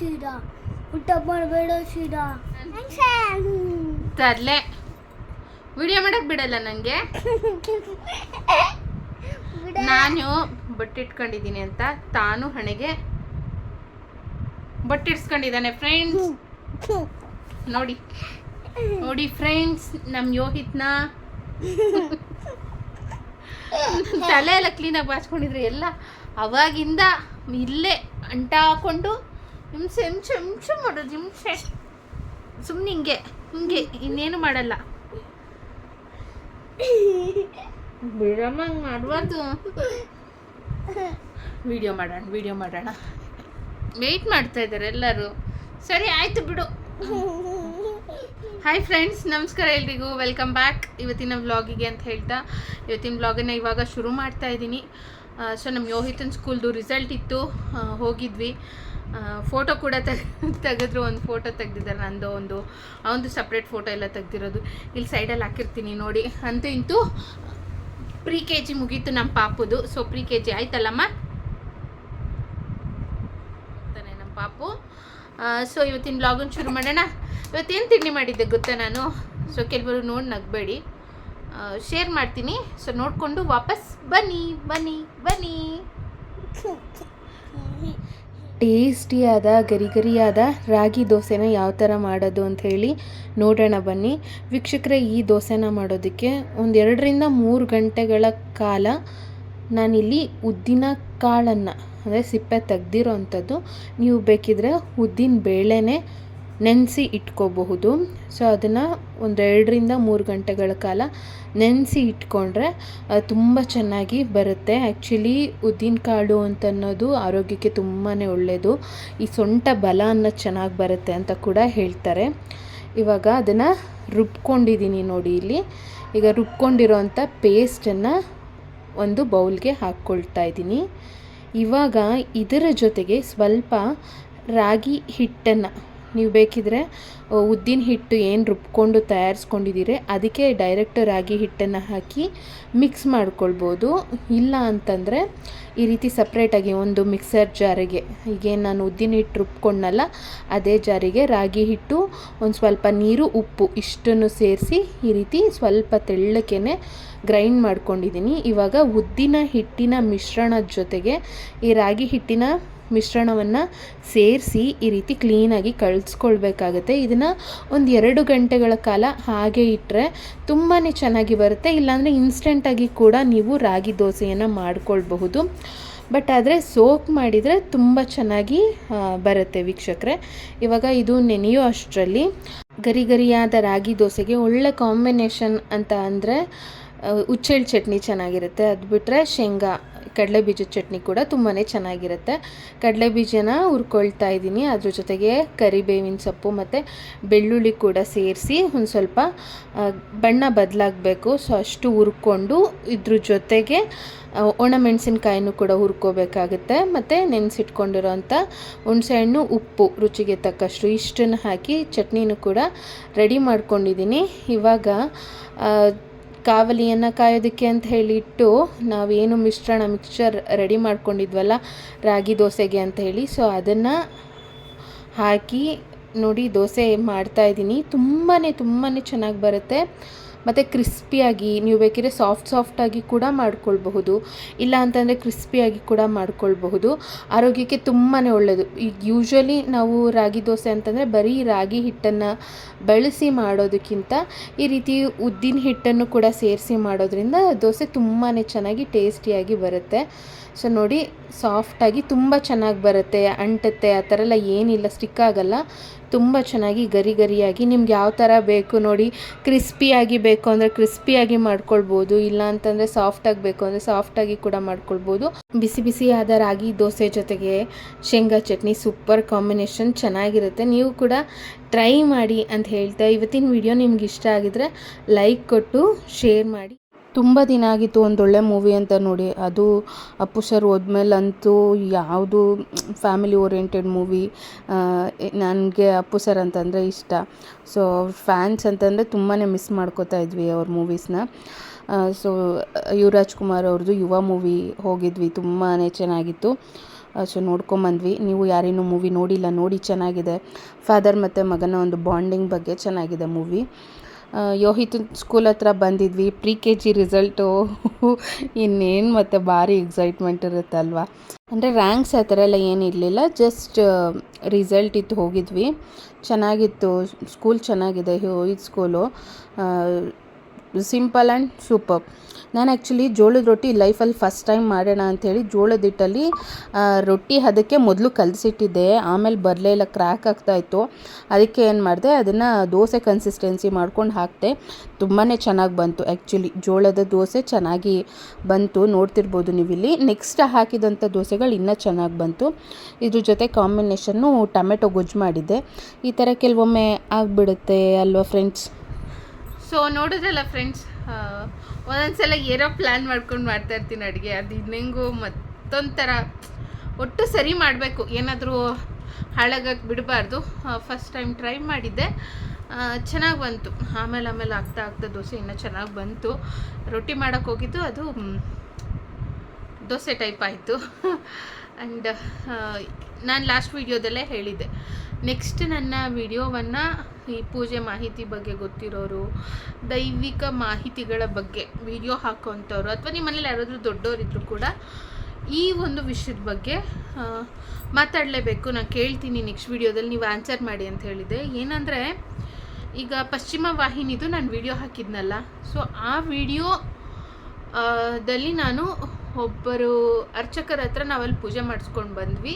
ಸೀದಾ. ಊಟ ಮಾಡಬೇಡ ಸೀದಾ. ತರ್ಲೆ. ವಿಡಿಯೋ ಮಾಡಕ್ ಬಿಡಲ್ಲ ನನಗೆ ನಾನು ಬಟ್ಟೆ ಇಟ್ಕೊಂಡಿದ್ದೀನಿ ಅಂತ ತಾನು ಹಣೆಗೆ ಬಟ್ಟೆ ಇಡ್ಸ್ಕೊಂಡಿದ್ದಾನೆ ಫ್ರೆಂಡ್ಸ್ ನೋಡಿ. ನೋಡಿ ಫ್ರೆಂಡ್ಸ್ ನಮ್ಮ ಯೋಹಿತ್ನ. ತಲೆ ಎಲ್ಲ ಕ್ಲೀನಾಗಿ ಬಾಚ್ಕೊಂಡಿದ್ರೆ ಎಲ್ಲ. ಅವಾಗಿಂದ ಇಲ್ಲೇ ಅಂಟ ಹಾಕೊಂಡು ಹಿಂಸೆ ಹಿಂಸೆ ಹಿಂಸೆ ಮಾಡೋದು ಹಿಂಸೆ ಸುಮ್ಮನೆ ಹಿಂಗೆ ಹಿಂಗೆ ಇನ್ನೇನು ಮಾಡಲ್ಲ. ಬಿಡಮ್ಮ ಹಂಗೆ ಮಾಡಬಾರ್ದು. ವಿಡಿಯೋ ಮಾಡೋಣ ವಿಡಿಯೋ ಮಾಡೋಣ. ವೆಯ್ಟ್ ಮಾಡ್ತಾ ಇದ್ದಾರೆ ಎಲ್ಲರೂ. ಸರಿ ಆಯಿತು ಬಿಡು. ಹಾಯ್ ಫ್ರೆಂಡ್ಸ್ ನಮಸ್ಕಾರ ಎಲ್ರಿಗೂ. ವೆಲ್ಕಮ್ ಬ್ಯಾಕ್ ಇವತ್ತಿನ ವ್ಲಾಗಿಗೆ ಅಂತ ಹೇಳ್ತಾ ಇವತ್ತಿನ ವ್ಲಾಗನ್ನು ಇವಾಗ ಶುರು ಮಾಡ್ತಾ ಇದ್ದೀನಿ. ಸೊ ನಮ್ಮ ಯೋಹಿತನ್ ಸ್ಕೂಲ್ದು ರಿಸಲ್ಟ್ ಇತ್ತು. ಹೋಗಿದ್ವಿ. ಫೋಟೋ ಕೂಡ ತೆಗ್, ತೆಗೆದ್ರು. ಒಂದು ಫೋಟೋ ತೆಗ್ದಿದ್ದಾರೆ ನಂದು, ಒಂದು ಅವನದು ಸಪ್ರೇಟ್ ಫೋಟೋ ಎಲ್ಲ ತೆಗ್ದಿರೋದು. ಇಲ್ಲಿ ಸೈಡಲ್ಲಿ ಹಾಕಿರ್ತೀನಿ ನೋಡಿ. ಅಂತೂ ಇಂತೂ ಪ್ರೀ ಕೆ ಜಿ ಮುಗೀತು ನಮ್ಮ ಪಾಪುದು. ಸೊ ಪ್ರೀ ಕೆ ಜಿ ಆಯ್ತಲ್ಲಮ್ಮ? ತಾನೆ ನಮ್ಮ ಪಾಪು. ಸೊ ಇವತ್ತಿನ ಬ್ಲಾಗನ್ನು ಶುರು ಮಾಡೋಣ. ಇವತ್ತೇನು ತಿಂಡಿ ಮಾಡಿದ್ದೆ ಗೊತ್ತಾ ನಾನು? ಸೊ ಕೆಲವರು ನೋಡಿ ನಗಬೇಡಿ. ಶೇರ್ ಮಾಡ್ತೀನಿ. ಸೊ ನೋಡಿಕೊಂಡು ವಾಪಸ್ ಬನ್ನಿ ಬನ್ನಿ ಬನ್ನಿ. ಟೇಸ್ಟಿಯಾದ ಗರಿ ಗರಿಯಾದ ರಾಗಿ ದೋಸೆನ ಯಾವ ಥರ ಮಾಡೋದು ಅಂತ ಹೇಳಿ ನೋಡೋಣ ಬನ್ನಿ. ವೀಕ್ಷಕರೇ, ಈ ದೋಸೆನ ಮಾಡೋದಕ್ಕೆ ಒಂದು ಎರಡರಿಂದ ಮೂರು ಗಂಟೆಗಳ ಕಾಲ ನಾನಿಲ್ಲಿ ಉದ್ದಿನ ಕಾಳನ್ನು, ಅಂದರೆ ಸಿಪ್ಪೆ ತೆಗ್ದಿರೋ ಅಂಥದ್ದು ನೀವು ಬೇಕಿದ್ರೆ ಉದ್ದಿನ ಬೇಳೆನೇ ನೆನೆಸಿ ಇಟ್ಕೋಬಹುದು. ಸೊ ಅದನ್ನು ಒಂದು ಎರಡರಿಂದ ಮೂರು ಗಂಟೆಗಳ ಕಾಲ ನೆನೆಸಿ ಇಟ್ಕೊಂಡ್ರೆ ತುಂಬ ಚೆನ್ನಾಗಿ ಬರುತ್ತೆ. ಆ್ಯಕ್ಚುಲಿ ಉದ್ದಿನ ಕಾಳು ಅಂತ ಅನ್ನೋದು ಆರೋಗ್ಯಕ್ಕೆ ತುಂಬಾ ಒಳ್ಳೆಯದು ಈ ಸೊಂಟ ಬಲ ಅನ್ನೋದು ಚೆನ್ನಾಗಿ ಬರುತ್ತೆ ಅಂತ ಕೂಡ ಹೇಳ್ತಾರೆ. ಇವಾಗ ಅದನ್ನು ರುಬ್ಕೊಂಡಿದ್ದೀನಿ ನೋಡಿ ಇಲ್ಲಿ. ಈಗ ರುಬ್ಕೊಂಡಿರೋಂಥ ಪೇಸ್ಟನ್ನು ಒಂದು ಬೌಲ್ಗೆ ಹಾಕ್ಕೊಳ್ತಾ ಇದ್ದೀನಿ ಇವಾಗ ಇದರ ಜೊತೆಗೆ ಸ್ವಲ್ಪ ರಾಗಿ ಹಿಟ್ಟನ್ನು ನೀವು ಬೇಕಿದ್ರೆ ಉದ್ದಿನ ಹಿಟ್ಟು ಏನು ರುಬ್ಕೊಂಡು ತಯಾರಿಸ್ಕೊಂಡಿದ್ದೀರಿ, ಅದಕ್ಕೆ ಡೈರೆಕ್ಟ್ ರಾಗಿ ಹಿಟ್ಟನ್ನು ಹಾಕಿ ಮಿಕ್ಸ್ ಮಾಡ್ಕೊಳ್ಬೋದು. ಇಲ್ಲ ಅಂತಂದರೆ, ಈ ರೀತಿ ಸಪ್ರೇಟಾಗಿ ಒಂದು ಮಿಕ್ಸರ್ ಜಾರಿಗೆ ಈಗೇನು ನಾನು ಉದ್ದಿನ ಹಿಟ್ಟು ರುಬ್ಕೊಂಡಲ್ಲ ಅದೇ ಜಾರಿಗೆ ರಾಗಿ ಹಿಟ್ಟು, ಒಂದು ಸ್ವಲ್ಪ ನೀರು, ಉಪ್ಪು ಇಷ್ಟನ್ನು ಸೇರಿಸಿ ಈ ರೀತಿ ಸ್ವಲ್ಪ ತೆಳ್ಳಕ್ಕೆ ಗ್ರೈಂಡ್ ಮಾಡ್ಕೊಂಡಿದ್ದೀನಿ. ಇವಾಗ ಉದ್ದಿನ ಹಿಟ್ಟಿನ ಮಿಶ್ರಣದ ಜೊತೆಗೆ ಈ ರಾಗಿ ಹಿಟ್ಟಿನ ಮಿಶ್ರಣವನ್ನು ಸೇರಿಸಿ ಈ ರೀತಿ ಕ್ಲೀನಾಗಿ ಕಳಿಸ್ಕೊಳ್ಬೇಕಾಗತ್ತೆ. ಇದನ್ನು ಒಂದು ಎರಡು ಗಂಟೆಗಳ ಕಾಲ ಹಾಗೆ ಇಟ್ಟರೆ ತುಂಬಾ ಚೆನ್ನಾಗಿ ಬರುತ್ತೆ. ಇಲ್ಲಾಂದರೆ ಇನ್ಸ್ಟೆಂಟಾಗಿ ಕೂಡ ನೀವು ರಾಗಿ ದೋಸೆಯನ್ನು ಮಾಡಿಕೊಳ್ಬಹುದು. ಬಟ್ ಆದರೆ ಸೋಕ್ ಮಾಡಿದರೆ ತುಂಬ ಚೆನ್ನಾಗಿ ಬರುತ್ತೆ ವೀಕ್ಷಕರೇ. ಇವಾಗ ಇದು ನೆನೆಯೋ ಅಷ್ಟರಲ್ಲಿ ಗರಿ ಗರಿಯಾದ ರಾಗಿ ದೋಸೆಗೆ ಒಳ್ಳೆ ಕಾಂಬಿನೇಷನ್ ಅಂತ ಅಂದರೆ ಉಚ್ಚೆಳ್ಳು ಚಟ್ನಿ ಚೆನ್ನಾಗಿರುತ್ತೆ. ಅದು ಬಿಟ್ಟರೆ ಶೇಂಗಾ ಕಡಲೆ ಬೀಜದ ಚಟ್ನಿ ಕೂಡ ತುಂಬಾ ಚೆನ್ನಾಗಿರುತ್ತೆ. ಕಡಲೆ ಬೀಜನ ಹುರ್ಕೊಳ್ತಾ ಇದ್ದೀನಿ. ಅದ್ರ ಜೊತೆಗೆ ಕರಿಬೇವಿನ ಸೊಪ್ಪು ಮತ್ತು ಬೆಳ್ಳುಳ್ಳಿ ಕೂಡ ಸೇರಿಸಿ ಒಂದು ಸ್ವಲ್ಪ ಬಣ್ಣ ಬದಲಾಗಬೇಕು. ಸೊ ಅಷ್ಟು ಹುರ್ಕೊಂಡು ಇದ್ರ ಜೊತೆಗೆ ಒಣಮೆಣಸಿನ್ಕಾಯಿನೂ ಕೂಡ ಹುರ್ಕೋಬೇಕಾಗುತ್ತೆ. ಮತ್ತು ನೆನೆಸಿಟ್ಕೊಂಡಿರೋಂಥ ಹುಣಸೆಹಣ್ಣು, ಉಪ್ಪು ರುಚಿಗೆ ತಕ್ಕಷ್ಟು ಇಷ್ಟನ್ನು ಹಾಕಿ ಚಟ್ನಿನೂ ಕೂಡ ರೆಡಿ ಮಾಡ್ಕೊಂಡಿದ್ದೀನಿ. ಇವಾಗ ಕಾವಲಿಯನ್ನು ಕಾಯೋದಕ್ಕೆ ಅಂತ ಹೇಳಿಟ್ಟು ನಾವೇನು ಮಿಶ್ರಣ ಮಿಕ್ಸ್ಚರ್ ರೆಡಿ ಮಾಡ್ಕೊಂಡಿದ್ವಲ್ಲ ರಾಗಿ ದೋಸೆಗೆ ಅಂತ ಹೇಳಿ. ಸೊ ಅದನ್ನು ಹಾಕಿ ನೋಡಿ ದೋಸೆ ಮಾಡ್ತಾ ಇದ್ದೀನಿ. ತುಂಬಾ ತುಂಬಾ ಚೆನ್ನಾಗಿ ಬರುತ್ತೆ. ಮತ್ತು ಕ್ರಿಸ್ಪಿಯಾಗಿ ನೀವು ಬೇಕಿದ್ರೆ ಸಾಫ್ಟ್ ಸಾಫ್ಟಾಗಿ ಕೂಡ ಮಾಡ್ಕೊಳ್ಬಹುದು. ಇಲ್ಲ ಅಂತಂದರೆ ಕ್ರಿಸ್ಪಿಯಾಗಿ ಕೂಡ ಮಾಡ್ಕೊಳ್ಬಹುದು. ಆರೋಗ್ಯಕ್ಕೆ ತುಂಬಾ ಒಳ್ಳೆಯದು ಈಗ ಯೂಶ್ವಲಿ ನಾವು ರಾಗಿ ದೋಸೆ ಅಂತಂದರೆ ಬರೀ ರಾಗಿ ಹಿಟ್ಟನ್ನು ಬಳಸಿ ಮಾಡೋದಕ್ಕಿಂತ ಈ ರೀತಿ ಉದ್ದಿನ ಹಿಟ್ಟನ್ನು ಕೂಡ ಸೇರಿಸಿ ಮಾಡೋದ್ರಿಂದ ದೋಸೆ ತುಂಬಾ ಚೆನ್ನಾಗಿ ಟೇಸ್ಟಿಯಾಗಿ ಬರುತ್ತೆ. ಸೊ ನೋಡಿ, ಸಾಫ್ಟಾಗಿ ತುಂಬ ಚೆನ್ನಾಗಿ ಬರುತ್ತೆ. ಅಂಟುತ್ತೆ, ಆ ಥರ ಎಲ್ಲ ಏನಿಲ್ಲ ಸ್ಟಿಕ್ ಆಗಲ್ಲ. ತುಂಬ ಚೆನ್ನಾಗಿ ಗರಿ ಗರಿಯಾಗಿ ನಿಮ್ಗೆ ಯಾವ ಥರ ಬೇಕು ನೋಡಿ ಕ್ರಿಸ್ಪಿಯಾಗಿ ಬೇಕು ಅಂದರೆ ಕ್ರಿಸ್ಪಿಯಾಗಿ ಮಾಡ್ಕೊಳ್ಬೋದು, ಇಲ್ಲ ಅಂತಂದರೆ ಸಾಫ್ಟಾಗಿ ಬೇಕು ಅಂದರೆ ಸಾಫ್ಟಾಗಿ ಕೂಡ ಮಾಡ್ಕೊಳ್ಬೋದು. ಬಿಸಿ ಬಿಸಿಯಾದ ರಾಗಿ ದೋಸೆ ಜೊತೆಗೆ ಶೇಂಗಾ ಚಟ್ನಿ ಸೂಪರ್ ಕಾಂಬಿನೇಷನ್ ಚೆನ್ನಾಗಿರುತ್ತೆ. ನೀವು ಕೂಡ ಟ್ರೈ ಮಾಡಿ ಅಂತ ಹೇಳ್ತಾ, ಇವತ್ತಿನ ವಿಡಿಯೋ ನಿಮ್ಗೆ ಇಷ್ಟ ಆಗಿದ್ರೆ ಲೈಕ್ ಕೊಟ್ಟು ಶೇರ್ ಮಾಡಿ. ತುಂಬ ದಿನ ಆಗಿತ್ತು ಒಂದೊಳ್ಳೆ ಮೂವಿ ಅಂತ ನೋಡಿ. ಅದು ಅಪ್ಪು ಸರ್ ಹೋದ್ಮೇಲಂತೂ ಯಾವುದು ಫ್ಯಾಮಿಲಿ ಓರಿಯೆಂಟೆಡ್ ಮೂವಿ ನನಗೆ ಅಪ್ಪು ಸರ್ ಅಂತಂದರೆ ಇಷ್ಟ. ಸೊ ಫ್ಯಾನ್ಸ್ ಅಂತಂದರೆ ತುಂಬಾ ಮಿಸ್ ಮಾಡ್ಕೋತಾ ಇದ್ವಿ ಅವ್ರ ಮೂವೀಸ್ನ ಸೊ ಯುವರಾಜ್ ಕುಮಾರ್ ಅವ್ರದ್ದು ಯುವ ಮೂವಿ ಹೋಗಿದ್ವಿ ತುಂಬಾ ಚೆನ್ನಾಗಿತ್ತು. ಸೊ ನೋಡ್ಕೊಂಬಂದ್ವಿ. ನೀವು ಯಾರೇನೂ ಮೂವಿ ನೋಡಿಲ್ಲ, ನೋಡಿ ಚೆನ್ನಾಗಿದೆ. ಫಾದರ್ ಮತ್ತು ಮಗನ ಒಂದು ಬಾಂಡಿಂಗ್ ಬಗ್ಗೆ ಚೆನ್ನಾಗಿದೆ ಮೂವಿ ಯೋಹಿತ್ ಸ್ಕೂಲ್ ಹತ್ರ ಬಂದಿದ್ವಿ. ಪ್ರಿ ಕೆ ಜಿ ರಿಸಲ್ಟು ಇನ್ನೇನು ಮತ್ತು ಭಾರಿ ಎಕ್ಸೈಟ್ಮೆಂಟ್ ಇರುತ್ತಲ್ವ? ಅಂದರೆ ರ್ಯಾಂಕ್ಸ್ ಆ ಥರ ಎಲ್ಲ ಏನಿರಲಿಲ್ಲ ಜಸ್ಟ್ ರಿಸಲ್ಟ್ ಇತ್ತು, ಹೋಗಿದ್ವಿ. ಚೆನ್ನಾಗಿತ್ತು. ಸ್ಕೂಲ್ ಚೆನ್ನಾಗಿದೆ, Yohith school simple and super. ನಾನು ಆ್ಯಕ್ಚುಲಿ ಜೋಳದ ರೊಟ್ಟಿ ಲೈಫಲ್ಲಿ ಫಸ್ಟ್ ಟೈಮ್ ಮಾಡೋಣ ಅಂಥೇಳಿ ಜೋಳದ ಹಿಟ್ಟಲ್ಲಿ ರೊಟ್ಟಿ ಅದಕ್ಕೆ ಮೊದಲು ಕಲಸಿಟ್ಟಿದ್ದೆ. ಆಮೇಲೆ ಬರಲೇ ಇಲ್ಲ ಕ್ರ್ಯಾಕ್ ಆಗ್ತಾಯಿತ್ತು ಅದಕ್ಕೆ ಏನು ಮಾಡಿದೆ, ಅದನ್ನು ದೋಸೆ ಕನ್ಸಿಸ್ಟೆನ್ಸಿ ಮಾಡ್ಕೊಂಡು ಹಾಕಿದೆ. ತುಂಬಾ ಚೆನ್ನಾಗಿ ಬಂತು ಆ್ಯಕ್ಚುಲಿ ಜೋಳದ ದೋಸೆ ಚೆನ್ನಾಗಿ ಬಂತು, ನೋಡ್ತಿರ್ಬೋದು ನೀವಿಲ್ಲಿ. ನೆಕ್ಸ್ಟ್ ಹಾಕಿದಂಥ ದೋಸೆಗಳು ಇನ್ನೂ ಚೆನ್ನಾಗಿ ಬಂತು. ಇದ್ರ ಜೊತೆ ಕಾಂಬಿನೇಷನ್ನು ಟೊಮೆಟೊ ಗೊಜ್ಜು ಮಾಡಿದ್ದೆ. ಈ ಥರ ಕೆಲವೊಮ್ಮೆ ಆಗಿಬಿಡುತ್ತೆ ಅಲ್ವಾ ಫ್ರೆಂಡ್ಸ್ ಸೊ ನೋಡಿದ್ರಲ್ಲ ಫ್ರೆಂಡ್ಸ್ ಒಂದೊಂದ್ಸಲ ಏನೋ ಪ್ಲ್ಯಾನ್ ಮಾಡ್ಕೊಂಡು ಮಾಡ್ತಾ ಇರ್ತೀನಿ ಅಡುಗೆ. ಅದು ಇನ್ನೆಂಗೂ ಮತ್ತೊಂಥರ ಒಟ್ಟು ಸರಿ ಮಾಡಬೇಕು. ಏನಾದರೂ ಹಾಳಾಗಕ್ಕೆ ಬಿಡಬಾರ್ದು. ಫಸ್ಟ್ ಟೈಮ್ ಟ್ರೈ ಮಾಡಿದ್ದೆ. ಚೆನ್ನಾಗಿ ಬಂತು. ಆಮೇಲೆ ಆಮೇಲೆ ಆಗ್ತಾ ಆಗ್ತಾ ದೋಸೆ ಇನ್ನೂ ಚೆನ್ನಾಗಿ ಬಂತು. ರೊಟ್ಟಿ ಮಾಡೋಕ್ಕೆ ಹೋಗಿದ್ದು, ಅದು ದೋಸೆ ಟೈಪ್ ಆಯಿತು. ಆ್ಯಂಡ್ ನಾನು ಲಾಸ್ಟ್ ವೀಡಿಯೋದಲ್ಲೇ ಹೇಳಿದ್ದೆ. ನೆಕ್ಸ್ಟ್ ನನ್ನ ವಿಡಿಯೋವನ್ನು ಈ ಪೂಜೆ ಮಾಹಿತಿ ಬಗ್ಗೆ ಗೊತ್ತಿರೋರು, ದೈವಿಕ ಮಾಹಿತಿಗಳ ಬಗ್ಗೆ ವಿಡಿಯೋ ಹಾಕೋಂಥವ್ರು ಅಥವಾ ನಿಮ್ಮ ಮನೇಲಿ ಯಾರಾದರೂ ದೊಡ್ಡವರಿದ್ರು ಕೂಡ ಈ ಒಂದು ವಿಷಯದ ಬಗ್ಗೆ ಮಾತಾಡಲೇಬೇಕು. ನಾನು ಕೇಳ್ತೀನಿ ನೆಕ್ಸ್ಟ್ ವಿಡಿಯೋದಲ್ಲಿ ನೀವು ಆನ್ಸರ್ ಮಾಡಿ ಅಂತ ಹೇಳಿದೆ ಏನಂದರೆ, ಈಗ ಪಶ್ಚಿಮ ವಾಹಿನಿದು ನಾನು ವಿಡಿಯೋ ಹಾಕಿದ್ನಲ್ಲ ಸೊ ಆ ವಿಡಿಯೋ ದಲ್ಲಿ ನಾನು ಒಬ್ಬರು ಅರ್ಚಕರ ಹತ್ರ ನಾವಲ್ಲಿ ಪೂಜೆ ಮಾಡಿಸ್ಕೊಂಡು ಬಂದ್ವಿ.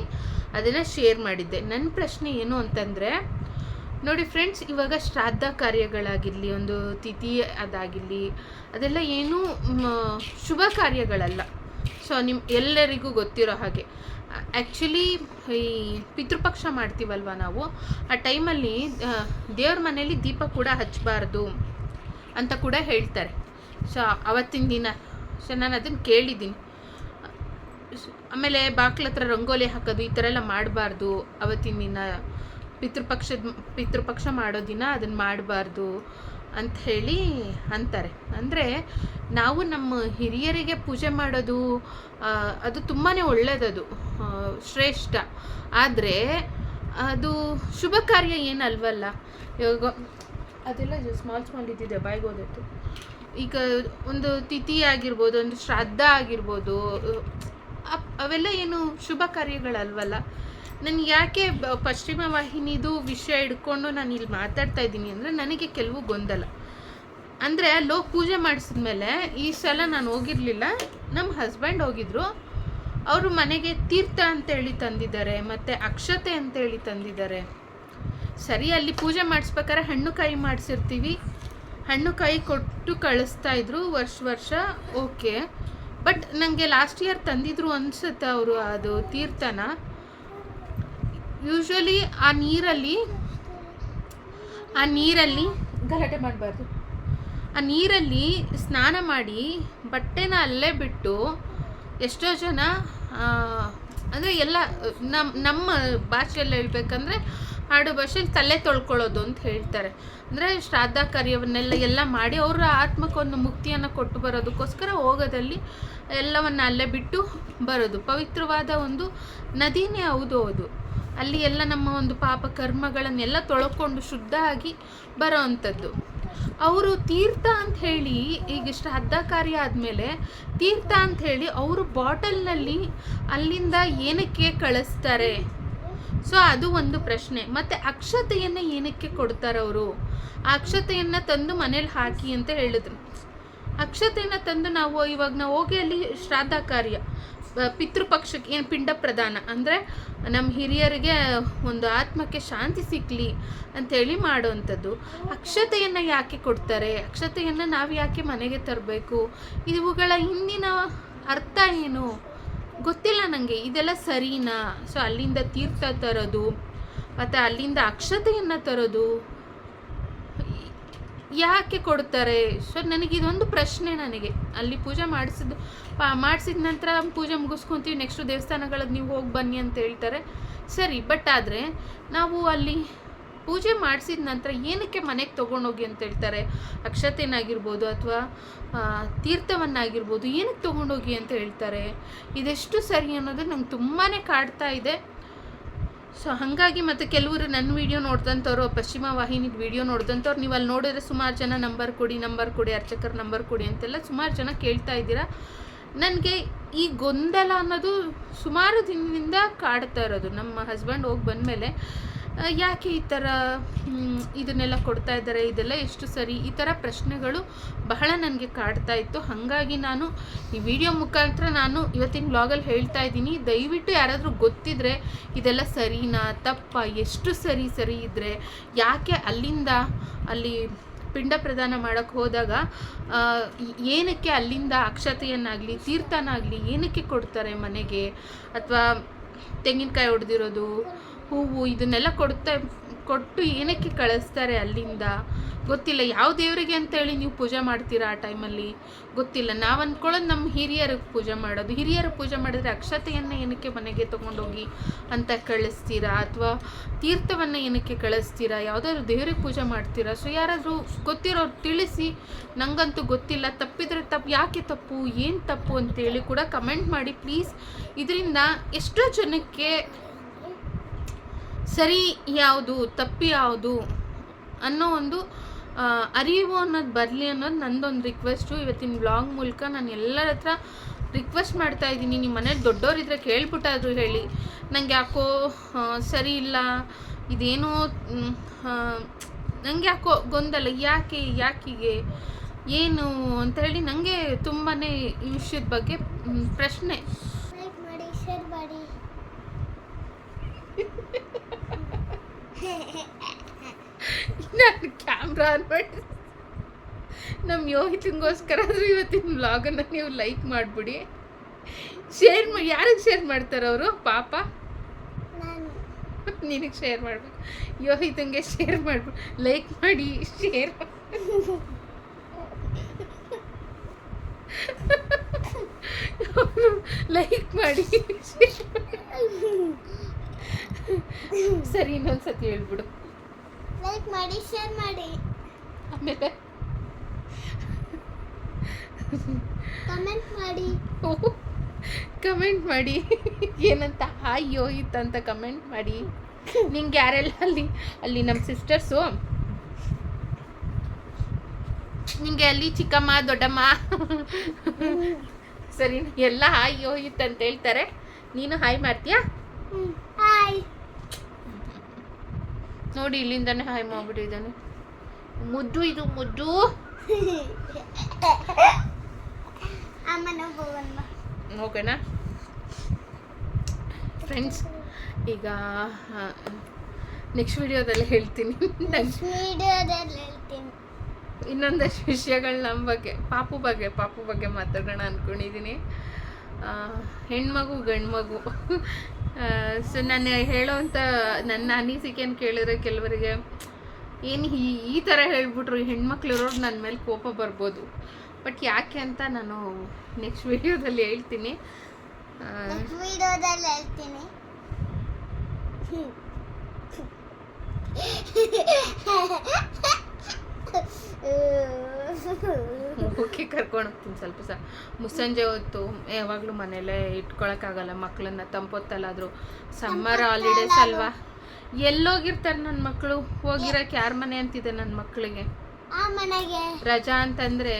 ಅದನ್ನು ಶೇರ್ ಮಾಡಿದ್ದೆ. ನನ್ನ ಪ್ರಶ್ನೆ ಏನು ಅಂತಂದರೆ ನೋಡಿ ಫ್ರೆಂಡ್ಸ್ ಇವಾಗ ಶ್ರಾದ್ದ ಕಾರ್ಯಗಳಾಗಿರಲಿ, ಒಂದು ತಿಥಿ ಅದಾಗಿರಲಿ, ಅದೆಲ್ಲ ಏನೂ ಶುಭ ಕಾರ್ಯಗಳಲ್ಲ. ಸೊ ನಿಮ್ಮ ಎಲ್ಲರಿಗೂ ಗೊತ್ತಿರೋ ಹಾಗೆ. ಆ್ಯಕ್ಚುಲಿ ಈ ಪಿತೃಪಕ್ಷ ಮಾಡ್ತೀವಲ್ವ ನಾವು? ಆ ಟೈಮಲ್ಲಿ ದೇವ್ರ ಮನೇಲಿ ದೀಪ ಕೂಡ ಹಚ್ಚಬಾರ್ದು ಅಂತ ಕೂಡ ಹೇಳ್ತಾರೆ. ಸೊ ಅವತ್ತಿನ ದಿನ. ಸೊ ನಾನು ಅದನ್ನು ಕೇಳಿದ್ದೀನಿ. ಆಮೇಲೆ ಬಾಕ್ಲ ಹತ್ರ ರಂಗೋಲಿ ಹಾಕೋದು, ಈ ಥರ ಎಲ್ಲ ಮಾಡಬಾರ್ದು ಅವತ್ತಿನ ದಿನ. ಪಿತೃಪಕ್ಷದ ಪಿತೃಪಕ್ಷ ಮಾಡೋ ದಿನ ಅದನ್ನು ಮಾಡಬಾರ್ದು ಅಂತ ಹೇಳಿ ಅಂತಾರೆ. ಅಂದರೆ ನಾವು ನಮ್ಮ ಹಿರಿಯರಿಗೆ ಪೂಜೆ ಮಾಡೋದು ಅದು ತುಂಬಾ ಒಳ್ಳೆಯದದು ಶ್ರೇಷ್ಠ. ಆದರೆ ಅದು ಶುಭ ಕಾರ್ಯ ಏನಲ್ವಲ್ಲ? ಇವಾಗ ಅದೆಲ್ಲ ಸ್ಮಾಲ್ ಸ್ಮಾಲ್ ಇದ್ದಿದೆ ಬಾಯಿಗೆ ಹೋದತ್ತು ಈಗ ಒಂದು ತಿಥಿ ಆಗಿರ್ಬೋದು, ಒಂದು ಶ್ರಾದ್ದ ಆಗಿರ್ಬೋದು ಅವೆಲ್ಲ ಏನು ಶುಭ ಕಾರ್ಯಗಳಲ್ವಲ್ಲ? ನನಗೆ ಯಾಕೆ ಪಶ್ಚಿಮ ವಾಹಿನಿದು ವಿಷಯ ಹಿಡ್ಕೊಂಡು ನಾನು ಇಲ್ಲಿ ಮಾತಾಡ್ತಾ ಇದ್ದೀನಿ ಅಂದರೆ ನನಗೆ ಕೆಲವು ಗೊಂದಲ. ಅಂದರೆ ಅಲ್ಲೋ ಪೂಜೆ ಮಾಡಿಸಿದ್ಮೇಲೆ ಈ ಸಲ ನಾನು ಹೋಗಿರಲಿಲ್ಲ. ನಮ್ಮ ಹಸ್ಬೆಂಡ್ ಹೋಗಿದ್ರು. ಅವರು ಮನೆಗೆ ತೀರ್ಥ ಅಂತೇಳಿ ತಂದಿದ್ದಾರೆ, ಮತ್ತು ಅಕ್ಷತೆ ಅಂತೇಳಿ ತಂದಿದ್ದಾರೆ. ಸರಿ, ಅಲ್ಲಿ ಪೂಜೆ ಮಾಡಿಸ್ಬೇಕಾದ್ರೆ ಹಣ್ಣು ಕಾಯಿ ಮಾಡಿಸಿರ್ತೀವಿ. ಹಣ್ಣು ಕಾಯಿ ಕೊಟ್ಟು ಕಳಿಸ್ತಾ ಇದ್ರು ವರ್ಷ ವರ್ಷ ಓಕೆ ಬಟ್ ನನಗೆ ಲಾಸ್ಟ್ ಇಯರ್ ತಂದಿದ್ರು ಅನ್ಸುತ್ತೆ ಅವರು ಅದು ತೀರ್ಥನ. ಯೂಶ್ವಲಿ ಆ ನೀರಲ್ಲಿ ಆ ನೀರಲ್ಲಿ ಗಲಾಟೆ ಮಾಡಬಾರ್ದು. ಆ ನೀರಲ್ಲಿ ಸ್ನಾನ ಮಾಡಿ ಬಟ್ಟೆನ ಅಲ್ಲೇ ಬಿಟ್ಟು ಎಷ್ಟೋ ಜನ ಅಂದರೆ ಎಲ್ಲ ನಮ್ಮ ನಮ್ಮ ಭಾಷೆಯಲ್ಲಿ ಹೇಳ್ಬೇಕಂದ್ರೆ ಆಡು ಭಾಷೆಯಲ್ಲಿ ತಲೆ ತೊಳ್ಕೊಳ್ಳೋದು ಅಂತ ಹೇಳ್ತಾರೆ. ಅಂದರೆ ಶ್ರಾದ್ದ ಕಾರ್ಯವನ್ನೆಲ್ಲ ಎಲ್ಲ ಮಾಡಿ ಅವರ ಆತ್ಮಕ್ಕೊಂದು ಮುಕ್ತಿಯನ್ನು ಕೊಟ್ಟು ಬರೋದಕ್ಕೋಸ್ಕರ ಹೋಗೋದಲ್ಲಿ ಎಲ್ಲವನ್ನು ಅಲ್ಲೇ ಬಿಟ್ಟು ಬರೋದು. ಪವಿತ್ರವಾದ ಒಂದು ನದಿನೇ ಹೌದು ಅದು. ಅಲ್ಲಿ ಎಲ್ಲ ನಮ್ಮ ಒಂದು ಪಾಪ ಕರ್ಮಗಳನ್ನೆಲ್ಲ ತೊಳ್ಕೊಂಡು ಶುದ್ಧ ಆಗಿ ಬರೋ ಅವರು ತೀರ್ಥ ಅಂತ ಹೇಳಿ ಈಗ ಶ್ರಾದ್ದ ಕಾರ್ಯ ಆದಮೇಲೆ ತೀರ್ಥ ಅಂತ ಹೇಳಿ ಅವರು ಬಾಟಲ್ನಲ್ಲಿ ಅಲ್ಲಿಂದ ಏನಕ್ಕೆ ಕಳಿಸ್ತಾರೆ? ಸೊ, ಅದು ಒಂದು ಪ್ರಶ್ನೆ. ಮತ್ತು ಅಕ್ಷತೆಯನ್ನು ಏನಕ್ಕೆ ಕೊಡ್ತಾರೆ ಅವರು? ಆ ಅಕ್ಷತೆಯನ್ನು ತಂದು ಮನೇಲಿ ಹಾಕಿ ಅಂತ ಹೇಳಿದ್ರು. ಅಕ್ಷತೆಯನ್ನು ತಂದು ನಾವು ಇವಾಗ ನಾವು ಹೋಗಿ ಅಲ್ಲಿ ಶ್ರಾದ್ದ ಕಾರ್ಯ ಪಿತೃಪಕ್ಷಕ್ಕೆ ಏನು ಪಿಂಡ ಪ್ರದಾನ ಅಂದರೆ ನಮ್ಮ ಹಿರಿಯರಿಗೆ ಒಂದು ಆತ್ಮಕ್ಕೆ ಶಾಂತಿ ಸಿಕ್ಕಲಿ ಅಂಥೇಳಿ ಮಾಡುವಂಥದ್ದು. ಅಕ್ಷತೆಯನ್ನು ಯಾಕೆ ಕೊಡ್ತಾರೆ? ಅಕ್ಷತೆಯನ್ನು ನಾವು ಯಾಕೆ ಮನೆಗೆ ತರಬೇಕು? ಇವುಗಳ ಹಿಂದಿನ ಅರ್ಥ ಏನು? ಗೊತ್ತಿಲ್ಲ ನನಗೆ ಇದೆಲ್ಲ ಸರಿನಾ? ಸೊ, ಅಲ್ಲಿಂದ ತೀರ್ಥ ತರೋದು, ಮತ್ತು ಅಲ್ಲಿಂದ ಅಕ್ಷತೆಯನ್ನು ತರೋದು, ಯಾಕೆ ಕೊಡ್ತಾರೆ? ಸೊ ನನಗಿದೊಂದು ಪ್ರಶ್ನೆ ನನಗೆ. ಅಲ್ಲಿ ಪೂಜೆ ಮಾಡಿಸಿದ್ದು ಮಾಡಿಸಿದ ನಂತರ ಪೂಜೆ ಮುಗಿಸ್ಕೊತೀವಿ. ನೆಕ್ಸ್ಟು ದೇವಸ್ಥಾನಗಳಿಗೆ ನೀವು ಹೋಗಿ ಬನ್ನಿ ಅಂತ ಹೇಳ್ತಾರೆ. ಸರಿ ಬಟ್ ಆದರೆ ನಾವು ಅಲ್ಲಿ ಪೂಜೆ ಮಾಡಿಸಿದ ನಂತರ ಏನಕ್ಕೆ ಮನೆಗೆ ತೊಗೊಂಡೋಗಿ ಅಂತ ಹೇಳ್ತಾರೆ? ಅಕ್ಷತೆನಾಗಿರ್ಬೋದು ಅಥವಾ ತೀರ್ಥವನ್ನಾಗಿರ್ಬೋದು ಏನಕ್ಕೆ ತೊಗೊಂಡೋಗಿ ಅಂತ ಹೇಳ್ತಾರೆ? ಇದೆಷ್ಟು ಸರಿ ಅನ್ನೋದು ನಂಗೆ ತುಂಬಾ ಕಾಡ್ತಾ ಇದೆ. ಸೊ ಹಾಗಾಗಿ ಮತ್ತು ಕೆಲವರು ನನ್ನ ವಿಡಿಯೋ ನೋಡ್ದಂಥವ್ರು, ಪಶ್ಚಿಮ ವಾಹಿನಿದ ವಿಡಿಯೋ ನೋಡ್ದಂಥವ್ರು ನೀವು ಅಲ್ಲಿ ನೋಡಿದ್ರೆ ಸುಮಾರು ಜನ ನಂಬರ್ ಕೊಡಿ ನಂಬರ್ ಕೊಡಿ, ಅರ್ಚಕರ ನಂಬರ್ ಕೊಡಿ ಅಂತೆಲ್ಲ ಸುಮಾರು ಜನ ಕೇಳ್ತಾ ಇದ್ದೀರಾ. ನನಗೆ ಈ ಗೊಂದಲ ಅನ್ನೋದು ಸುಮಾರು ದಿನದಿಂದ ಕಾಡ್ತಾ ಇರೋದು. ನಮ್ಮ ಹಸ್ಬೆಂಡ್ ಹೋಗಿ ಬಂದಮೇಲೆ ಯಾಕೆ ಈ ಥರ ಇದನ್ನೆಲ್ಲ ಕೊಡ್ತಾ ಇದ್ದಾರೆ? ಇದೆಲ್ಲ ಎಷ್ಟು ಸರಿ? ಈ ಥರ ಪ್ರಶ್ನೆಗಳು ಬಹಳ ನನಗೆ ಕಾಡ್ತಾ ಇತ್ತು. ಹಾಗಾಗಿ ನಾನು ಈ ವಿಡಿಯೋ ಮುಖಾಂತರ ನಾನು ಇವತ್ತಿನ ಬ್ಲಾಗಲ್ಲಿ ಹೇಳ್ತಾ ಇದ್ದೀನಿ. ದಯವಿಟ್ಟು ಯಾರಾದರೂ ಗೊತ್ತಿದ್ರೆ ಇದೆಲ್ಲ ಸರಿನಾ? ತಪ್ಪ? ಎಷ್ಟು ಸರಿ ಸರಿ ಇದ್ದರೆ ಯಾಕೆ ಅಲ್ಲಿಂದ ಅಲ್ಲಿ ಪಿಂಡ ಪ್ರದಾನ ಮಾಡೋಕ್ಕೆ ಹೋದಾಗ ಏನಕ್ಕೆ ಅಲ್ಲಿಂದ ಅಕ್ಷತೆಯನ್ನಾಗಲಿ ತೀರ್ಥನಾಗಲಿ ಏನಕ್ಕೆ ಕೊಡ್ತಾರೆ ಮನೆಗೆ? ಅಥವಾ ತೆಂಗಿನಕಾಯಿ ಹೊಡೆದಿರೋದು ಹೂವು ಇದನ್ನೆಲ್ಲ ಕೊಡ್ತ, ಕೊಟ್ಟು ಏನಕ್ಕೆ ಕಳಿಸ್ತಾರೆ ಅಲ್ಲಿಂದ? ಗೊತ್ತಿಲ್ಲ. ಯಾವ ದೇವರಿಗೆ ಅಂತೇಳಿ ನೀವು ಪೂಜೆ ಮಾಡ್ತೀರಾ ಆ ಟೈಮಲ್ಲಿ? ಗೊತ್ತಿಲ್ಲ. ನಾವು ಅಂದ್ಕೊಳ್ಳೋದು ನಮ್ಮ ಹಿರಿಯರಿಗೆ ಪೂಜೆ ಮಾಡೋದು. ಹಿರಿಯರು ಪೂಜೆ ಮಾಡಿದ್ರೆ ಅಕ್ಷತೆಯನ್ನು ಏನಕ್ಕೆ ಮನೆಗೆ ತೊಗೊಂಡೋಗಿ ಅಂತ ಕಳಿಸ್ತೀರಾ? ಅಥವಾ ತೀರ್ಥವನ್ನು ಏನಕ್ಕೆ ಕಳಿಸ್ತೀರಾ? ಯಾವುದಾದ್ರು ದೇವ್ರಿಗೆ ಪೂಜೆ ಮಾಡ್ತೀರಾ? ಸೊ ಯಾರಾದರೂ ಗೊತ್ತಿರೋರು ತಿಳಿಸಿ. ನನಗಂತೂ ಗೊತ್ತಿಲ್ಲ. ತಪ್ಪಿದ್ರೆ ತಪ್ಪು ಯಾಕೆ ತಪ್ಪು? ಏನು ತಪ್ಪು ಅಂತೇಳಿ ಕೂಡ ಕಮೆಂಟ್ ಮಾಡಿ ಪ್ಲೀಸ್. ಇದರಿಂದ ಎಷ್ಟೋ ಜನಕ್ಕೆ ಸರಿ ಯಾವುದು, ತಪ್ಪು ಯಾವುದು ಅನ್ನೋ ಒಂದು ಅರಿವು ಅನ್ನೋದು ಬರಲಿ ಅನ್ನೋದು ನಂದೊಂದು ರಿಕ್ವೆಸ್ಟು ಇವತ್ತಿನ ಬ್ಲಾಗ್ ಮೂಲಕ ನಾನು ಎಲ್ಲರ ಹತ್ರ ರಿಕ್ವೆಸ್ಟ್ ಮಾಡ್ತಾ ಇದ್ದೀನಿ. ನಿಮ್ಮ ಮನೇಲಿ ದೊಡ್ಡವರಿದ್ರೆ ಕೇಳ್ಬಿಟ್ಟಾದರೂ ಹೇಳಿ. ನನಗೆ ಯಾಕೋ ಸರಿ ಇಲ್ಲ. ಇದೇನೋ ನನಗೆ ಯಾಕೋ ಗೊಂದಲ. ಯಾಕೆ, ಯಾಕಿಗೆ, ಏನು ಅಂತ ಹೇಳಿ ನನಗೆ ತುಂಬಾ ಈ ವಿಷಯದ ಬಗ್ಗೆ ಶೇರ್ ಪ್ರಶ್ನೆ ಲೈಕ್ ಮಾಡಿ ಶೇರ್ ಮಾಡಿ ನಾನು ಕ್ಯಾಮ್ರಾ ಆನ್ ಮಾಡಿ ನಮ್ಮ ಯೋಹಿತಂಗೋಸ್ಕರ ಆದರೂ ಇವತ್ತಿನ ವ್ಲಾಗನ್ನು ನೀವು ಲೈಕ್ ಮಾಡಿಬಿಡಿ. ಶೇರ್ ಮಾಡಿ ಯಾರಿಗೆ ಶೇರ್ ಮಾಡ್ತಾರೆ ಅವರು? ಪಾಪ? ನಾನು. ನಿನಗೆ ಶೇರ್ ಮಾಡಬೇಕು. ಯೋಹಿತಂಗೆ ಶೇರ್ ಮಾಡ್ಬಿಡು ಲೈಕ್ ಮಾಡಿ ಶೇರ್ ಲೈಕ್ ಮಾಡಿ. ಸರಿ ಇನ್ನೊಂದ್ಸತಿ ಹೇಳ್ಬಿಡು. ಲೈಕ್ ಮಾಡಿ ಶೇರ್ ಮಾಡಿ. ಆಮೇಲೆ? ಕಮೆಂಟ್ ಮಾಡಿ. ಕಮೆಂಟ್ ಮಾಡಿ. ಏನಂತ? ಹಾಯ್ ಯೋಹಿತ್ ಅಂತ ಕಮೆಂಟ್ ಮಾಡಿ. ನಿಂಗೆ ಯಾರೆಲ್ಲ ಅಲ್ಲಿ ಅಲ್ಲಿ ನಮ್ಮ ಸಿಸ್ಟರ್ಸು ನಿಂಗೆ ಅಲ್ಲಿ ಚಿಕ್ಕಮ್ಮ ದೊಡ್ಡಮ್ಮ? ಸರಿ ಎಲ್ಲ ಹಾಯ್ ಯೋಹಿತ್ ಅಂತ ಹೇಳ್ತಾರೆ. ನೀನು ಹಾಯ್ ಮಾಡ್ತೀಯಾ? ಹಾಯ್ ನೋಡಿ ಇಲ್ಲಿಂದಾನೆ ಹಾಯ್ ಮಾಡ್ಬಿಟ್ಟಿದ್ದಾನೆ ಮುದ್ದು ಇದು ಮುದ್ದು. ಓಕೆನಾ ಫ್ರೆಂಡ್ಸ್ ಈಗ ನೆಕ್ಸ್ಟ್ ವಿಡಿಯೋದಲ್ಲಿ ಹೇಳ್ತೀನಿ. ಇನ್ನೊಂದಷ್ಟು ವಿಷಯಗಳು ನಮ್ಮ ಬಗ್ಗೆ ಪಾಪು ಬಗ್ಗೆ ಪಾಪು ಬಗ್ಗೆ ಮಾತಾಡೋಣ ಅಂದ್ಕೊಂಡಿದ್ದೀನಿ ಹೆಣ್ಮಗು ಗಂಡು ಗಂಡ್ಮಗು. ಸೊ ನಾನು ಹೇಳೋವಂಥ ನನ್ನ ಅನಿಸಿಕೆಯನ್ನು ಕೇಳಿದ್ರೆ ಕೆಲವರಿಗೆ, ಏನು ಈ ಈ ಥರ ಹೇಳ್ಬಿಟ್ರು ಹೆಣ್ಮಕ್ಳು ಇರೋರು ನನ್ನ ಮೇಲೆ ಕೋಪ ಬರ್ಬೋದು. ಬಟ್ ಯಾಕೆ ಅಂತ ನಾನು ನೆಕ್ಸ್ಟ್ ವಿಡಿಯೋದಲ್ಲಿ ಹೇಳ್ತೀನಿ. ವಿಡಿಯೋದಲ್ಲಿ ಹೇಳ್ತೀನಿ. ಓಕೆ ಕರ್ಕೊಂಡು ಹೋಗ್ತೀನಿ ಸ್ವಲ್ಪ ಸಹ ಮುಸ್ಸಂಜೆ ಹೊತ್ತು ಯಾವಾಗಲೂ ಮನೇಲೇ ಇಟ್ಕೊಳಕ್ಕಾಗಲ್ಲ ಮಕ್ಕಳನ್ನ ತಂಪೊತ್ತಲ್ಲಾದರೂ ಸಮ್ಮರ್ ಹಾಲಿಡೇಸ್ ಅಲ್ವಾ? ಎಲ್ಲೋಗಿರ್ತಾರೆ ನನ್ನ ಮಕ್ಕಳು ಹೋಗಿರಕ್ಕೆ ಯಾರ ಮನೆ ಅಂತಿದೆ ನನ್ನ ಮಕ್ಕಳಿಗೆ ರಜಾ ಅಂತಂದ್ರೆ?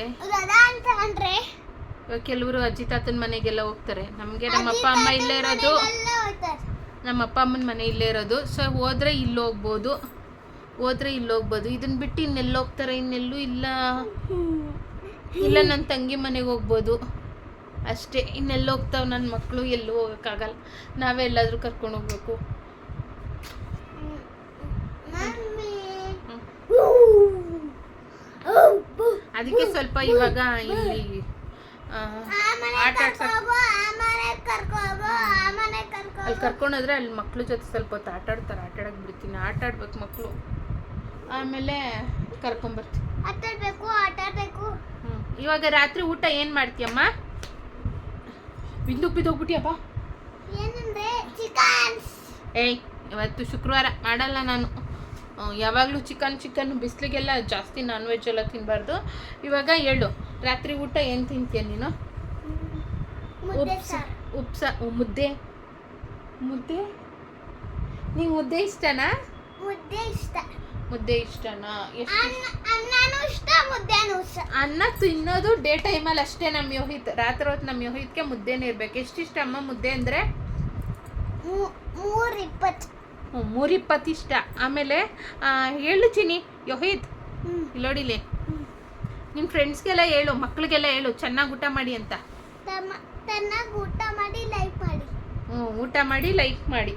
ಕೆಲವರು ಅಜ್ಜಿ ತಾತನ ಮನೆಗೆಲ್ಲ ಹೋಗ್ತಾರೆ. ನಮಗೆ ನಮ್ಮ ಅಪ್ಪ ಅಮ್ಮ ಇಲ್ಲೇ ಇರೋದು. ನಮ್ಮ ಅಪ್ಪ ಅಮ್ಮನ ಮನೆ ಇಲ್ಲೇ ಇರೋದು. ಸೊ ಹೋದ್ರೆ ಇಲ್ಲಿ ಹೋಗ್ಬೋದು ಹೋದ್ರೆ ಇಲ್ಲಿ ಹೋಗ್ಬೋದು ಇದನ್ನ ಬಿಟ್ಟು ಇನ್ನೆಲ್ಲ ಹೋಗ್ತಾರೆ ಇನ್ನೆಲ್ಲೂ ಇಲ್ಲ. ಇಲ್ಲ ನನ್ನ ತಂಗಿ ಮನೆಗೆ ಹೋಗ್ಬೋದು. ಅಷ್ಟೇ. ಇನ್ನೆಲ್ಲ ಹೋಗ್ತಾವೆ ನನ್ನ ಮಕ್ಕಳು ಎಲ್ಲೂ ಹೋಗೋಕ್ಕಾಗಲ್ಲ. ನಾವೇ ಎಲ್ಲಾದರೂ ಕರ್ಕೊಂಡು ಹೋಗ್ಬೇಕು. ಅದಕ್ಕೆ ಸ್ವಲ್ಪ ಇವಾಗ ಇಲ್ಲಿ ಆಟ ಅಲ್ಲಿ ಕರ್ಕೊಂಡೋದ್ರೆ ಅಲ್ಲಿ ಮಕ್ಳು ಜೊತೆ ಸ್ವಲ್ಪ ಹೊತ್ತು ಆಟಾಡ್ತಾರೆ. ಆಟ ಆಡಕ್ಕೆ ಬಿಡ್ತೀನಿ. ಆಟ ಆಡ್ಬೇಕು ಮಕ್ಕಳು ಆಮೇಲೆ ಹ್ಞೂ ಇವಾಗ ರಾತ್ರಿ ಊಟ ಏನು ಮಾಡ್ತೀಯಮ್ಮ? ಬಿಂದು ಬಿದ್ದೋಗ್ಬಿಟ್ಟಿಯಪ್ಪ ಏನಂದ್ರೆ ಚಿಕನ್ ಏಯ್ ಇವತ್ತು ಶುಕ್ರವಾರ ಮಾಡಲ್ಲ ನಾನು. ಯಾವಾಗಲೂ ಚಿಕನ್ ಚಿಕನ್ ಬಿಸಿಲಿಗೆಲ್ಲ ಜಾಸ್ತಿ ನಾನ್ ವೆಜ್ ಎಲ್ಲ ತಿನ್ಬಾರ್ದು. ಇವಾಗ ಹೇಳು ರಾತ್ರಿ ಊಟ ಏನು ತಿಂತೀಯ ನೀನು? ಮುದ್ದೆ ಉಪ್ಸ ಉಪ್ಸ ಮುದ್ದೆ. ಮುದ್ದೆ? ನಿಂಗೆ ಮುದ್ದೆ ಇಷ್ಟನಾ? ಮುದ್ದೆ ಮುದ್ದೆ ಇಷ್ಟನಾ? ಅನ್ನನೂ ಇಷ್ಟ ಮುದ್ದೆನೂ ಇಷ್ಟ. ಅನ್ನ ತಿನ್ನೋದು ಡೇ ಟೈಮಲ್ಲಿ ಅಷ್ಟೇ ನಮ್ಮ ಯೋಹಿತ್. ರಾತ್ರಿ ಹೊತ್ತು ನಮ್ಮ ಯೋಹಿತ್ಗೆ ಮುದ್ದೆನೇ ಇರಬೇಕು. ಎಷ್ಟಿಷ್ಟ ಅಮ್ಮ ಮುದ್ದೆ ಅಂದರೆ? ಮೂರ್ ಇಪ್ಪತ್ತು ಮೂರಿಪ್ಪತ್ತು ಇಷ್ಟ. ಆಮೇಲೆ ಹೇಳು ಚಿನಿ ಯೋಹಿತ್. ಇಲ್ಲೋಡಿಲಿ. ನಿಮ್ಮ ಫ್ರೆಂಡ್ಸ್ಗೆಲ್ಲ ಹೇಳು ಮಕ್ಳಿಗೆಲ್ಲ ಹೇಳು ಚೆನ್ನಾಗಿ ಊಟ ಮಾಡಿ ಅಂತ. ಚೆನ್ನಾಗಿ ಊಟ ಮಾಡಿ ಲೈಕ್ ಮಾಡಿ. ಹ್ಞೂ ಊಟ ಮಾಡಿ ಲೈಕ್ ಮಾಡಿ.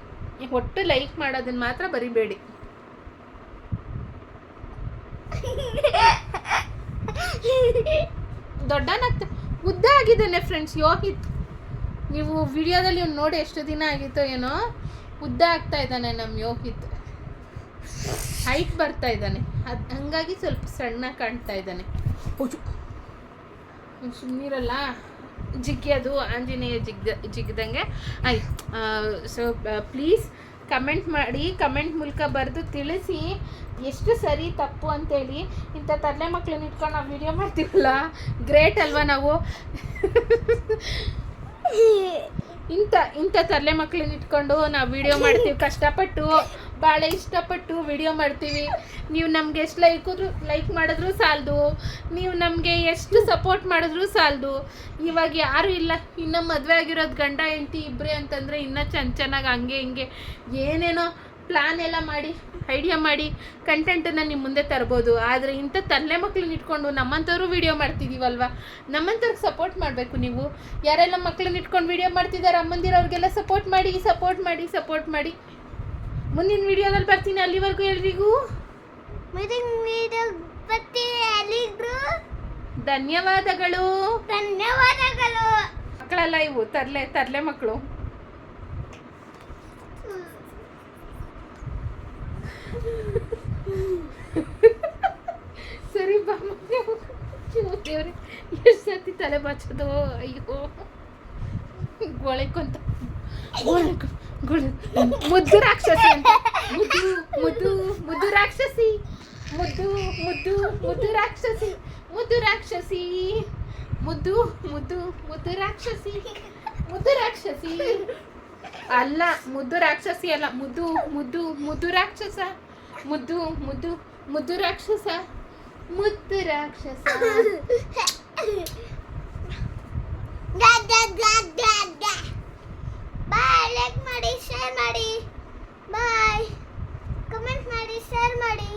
ಒಟ್ಟು ಲೈಕ್ ಮಾಡೋದನ್ನ ಮಾತ್ರ ಬರಿಬೇಡಿ. ದೊಡ್ಡನಾಗ್ತ ಉದ್ದ ಆಗಿದ್ದಾನೆ ಫ್ರೆಂಡ್ಸ್ ಯೋಹಿತ್. ನೀವು ವಿಡಿಯೋದಲ್ಲಿ ಇವ್ನು ನೋಡಿ ಎಷ್ಟು ದಿನ ಆಗಿತ್ತೋ ಏನೋ ಉದ್ದ ಆಗ್ತಾ ಇದ್ದಾನೆ ನಮ್ಮ ಯೋಹಿತ್. ಹೈಟ್ ಬರ್ತಾ ಇದ್ದಾನೆ. ಅದು ಹಂಗಾಗಿ ಸ್ವಲ್ಪ ಸಣ್ಣ ಕಾಣ್ತಾ ಇದ್ದಾನೆ. ಸುಮ್ಮನಿರಲ್ಲ ಜಿಗ್ಗಿ ಅದು ಆಂಜನೇಯ ಜಿಗ್ದ ಜಿಗ್ದಂಗೆ. ಆಯ್ತು ಸೊ ಪ್ಲೀಸ್ ಕಮೆಂಟ್ ಮಾಡಿ ಕಮೆಂಟ್ ಮೂಲಕ ಬರೆದು ತಿಳಿಸಿ ಎಷ್ಟು ಸರಿ ತಪ್ಪು ಅಂತೇಳಿ. ಇಂಥ ತರಲೆ ಮಕ್ಳನ್ನ ಇಟ್ಕೊಂಡು ನಾವು ವಿಡಿಯೋ ಮಾಡ್ತೀವಲ್ಲ? ಗ್ರೇಟ್ ಅಲ್ವಾ ನಾವು? ಇಂಥ ಇಂಥ ತರಲೆ ಮಕ್ಳನ್ನ ಇಟ್ಕೊಂಡು ನಾವು ವಿಡಿಯೋ ಮಾಡ್ತೀವಿ, ಕಷ್ಟಪಟ್ಟು. ಭಾಳ ಇಷ್ಟಪಟ್ಟು ವಿಡಿಯೋ ಮಾಡ್ತೀವಿ. ನೀವು ನಮಗೆ ಎಷ್ಟು ಲೈಕ್ ಲೈಕ್ ಮಾಡಿದ್ರು ಸಾಲದು. ನೀವು ನಮಗೆ ಎಷ್ಟು ಸಪೋರ್ಟ್ ಮಾಡಿದ್ರು ಸಾಲದು. ಇವಾಗ ಯಾರು ಇಲ್ಲ. ಇನ್ನು ಮದುವೆ ಆಗಿರೋದು ಗಂಡ, ಹೆಂಡತಿ ಇಬ್ಬರೇ ಅಂತಂದರೆ ಇನ್ನೂ ಚೆನ್ನ ಚೆನ್ನಾಗಿ ಹಂಗೆ ಹಿಂಗೆ ಏನೇನೋ ಪ್ಲ್ಯಾನ್ ಎಲ್ಲ ಮಾಡಿ ಐಡಿಯಾ ಮಾಡಿ ಕಂಟೆಂಟನ್ನು ನಿಮ್ಮ ಮುಂದೆ ತರ್ಬೋದು. ಆದರೆ ಇಂಥ ತರಲೆ ಮಕ್ಳನ್ನ ಇಟ್ಕೊಂಡು ನಮ್ಮಂಥವ್ರು ವಿಡಿಯೋ ಮಾಡ್ತಿದ್ದೀವಲ್ವ ನಮ್ಮಂಥವ್ರಿಗೆ ಸಪೋರ್ಟ್ ಮಾಡಬೇಕು ನೀವು. ಯಾರೆಲ್ಲ ಮಕ್ಳನ್ನ ಇಟ್ಕೊಂಡು ವಿಡಿಯೋ ಮಾಡ್ತಿದ್ದಾರೆ ಅಮ್ಮಂದಿರವ್ರಿಗೆಲ್ಲ ಸಪೋರ್ಟ್ ಮಾಡಿ ಸಪೋರ್ಟ್ ಮಾಡಿ ಸಪೋರ್ಟ್ ಮಾಡಿ. ಮುಂದಿನ ವಿಡಿಯೋದಲ್ಲಿ ಬರ್ತೀನಿ. ಅಲ್ಲಿವರೆಗೂ ಎಲ್ರಿಗೂ ಧನ್ಯವಾದಗಳು. ಧನ್ಯವಾದಗಳು. ಮಕ್ಕಳೆಲ್ಲ ಇವು ತರ್ಲೆ ತರ್ಲೆ ಮಕ್ಕಳು. ಸರಿ ಬಾ ದೇವ್ರೆ ಎಷ್ಟು ಸತಿ ತಲೆ ಬಾಚೋದು ಅಯ್ಯೋ. ಗೊಳೆಕೊಂತ ಗೊಳೆಕೊ. ಗೊಳೆ ಮುದ್ದು ರಾಕ್ಷಸಿ ಅಂತ ಮುದ್ದು ಮುದ್ದು ಮುದ್ದು ರಾಕ್ಷಸಿ ಮುದ್ದು ಮುದ್ದು ಮುದ್ದು ರಾಕ್ಷಸಿ ಮುದ್ದು ರಾಕ್ಷಸಿ ಮುದ್ದು ಮುದ್ದು ಮುದ್ದು ರಾಕ್ಷಸಿ ಮುದ್ದು ರಾಕ್ಷಸಿ ಅಲ್ಲ ಮುದ್ದು ರಾಕ್ಷಸಿ ಅಲ್ಲ ಮುದ್ದು ಮುದ್ದು ಮುದ್ದು ರಾಕ್ಷಸ ಮುದ್ದು ಮುದ್ದು ಮುದ್ದು ರಾಕ್ಷಸ ಮುದ್ದು ರಾಕ್ಷಸ ಬಾಯ್ ಲೈಕ್ ಮಾಡಿ ಶೇರ್ ಮಾಡಿ ಬಾಯ್ ಕಮೆಂಟ್ ಮಾಡಿ ಶೇರ್ ಮಾಡಿ